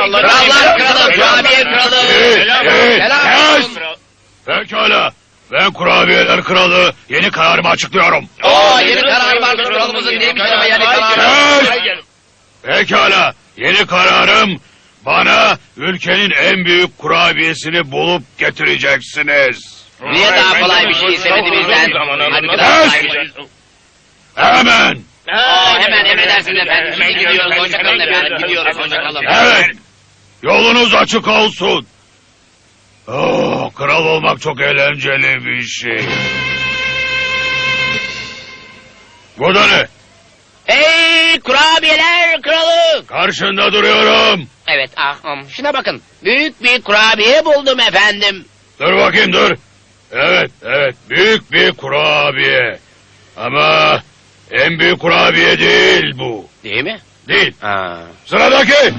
krallar. Krallar kralı, kurabiye kralı. Selam kes! olsun. Pekala. Ben kurabiyeler kralı yeni kararımı açıklıyorum. Oo, yeni karar varmış kralımızın neymiş ama yani kararı. Kes! Pekala. Yeni kararım bana ülkenin en büyük kurabiyesini bulup getireceksiniz. Niye daha kolay bir şey istemedi bizden? Halbuki daha kolay bir şey. Hemen. Oo, hemen emredersiniz efendim. Şimdi gidiyoruz. Hoşçakalın efendim. Gidiyoruz. Hoşçakalın. Evet. Yolunuz açık olsun. Oh, kral olmak çok eğlenceli bir şey. Bu da ne? Hey kurabiyeler kralı. Karşında duruyorum. Evet ahım. Şuna bakın. Büyük bir kurabiye buldum efendim. Dur bakayım dur. Evet evet büyük bir kurabiye. Ama en büyük kurabiye değil bu. Değil mi? Değil. Ha. Sıradaki.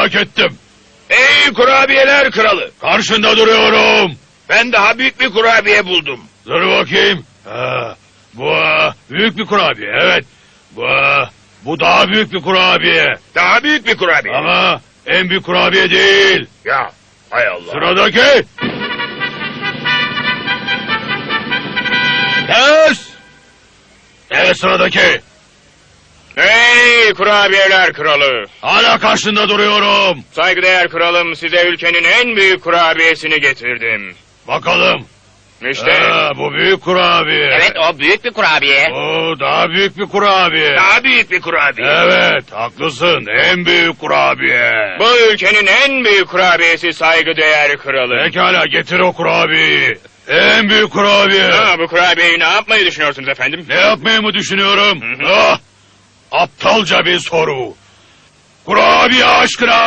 Merak ettim. Ey kurabiyeler kralı. Karşında duruyorum. Ben daha büyük bir kurabiye buldum. Dur bakayım. Ha, bu büyük bir kurabiye evet. Bu bu daha büyük bir kurabiye. Daha büyük bir kurabiye. Ama en büyük kurabiye değil. Ya hay Allah. Sıradaki. Kes. Evet sıradaki. Ey kurabiyeler kralı. Hala karşında duruyorum. Saygıdeğer kralım size ülkenin en büyük kurabiyesini getirdim. Bakalım. İşte Ha, bu büyük kurabiye. Evet o büyük bir kurabiye. Bu daha büyük bir kurabiye. daha büyük bir kurabiye. Evet haklısın en büyük kurabiye. Bu ülkenin en büyük kurabiyesi saygıdeğer kralı. Pekala getir o kurabiyeyi. En büyük kurabiye. Ha, bu kurabiyeyi ne yapmayı düşünüyorsunuz efendim? Ne yapmayı mı düşünüyorum? Hı hı. Ah, aptalca bir soru. Kurabiye aşkına.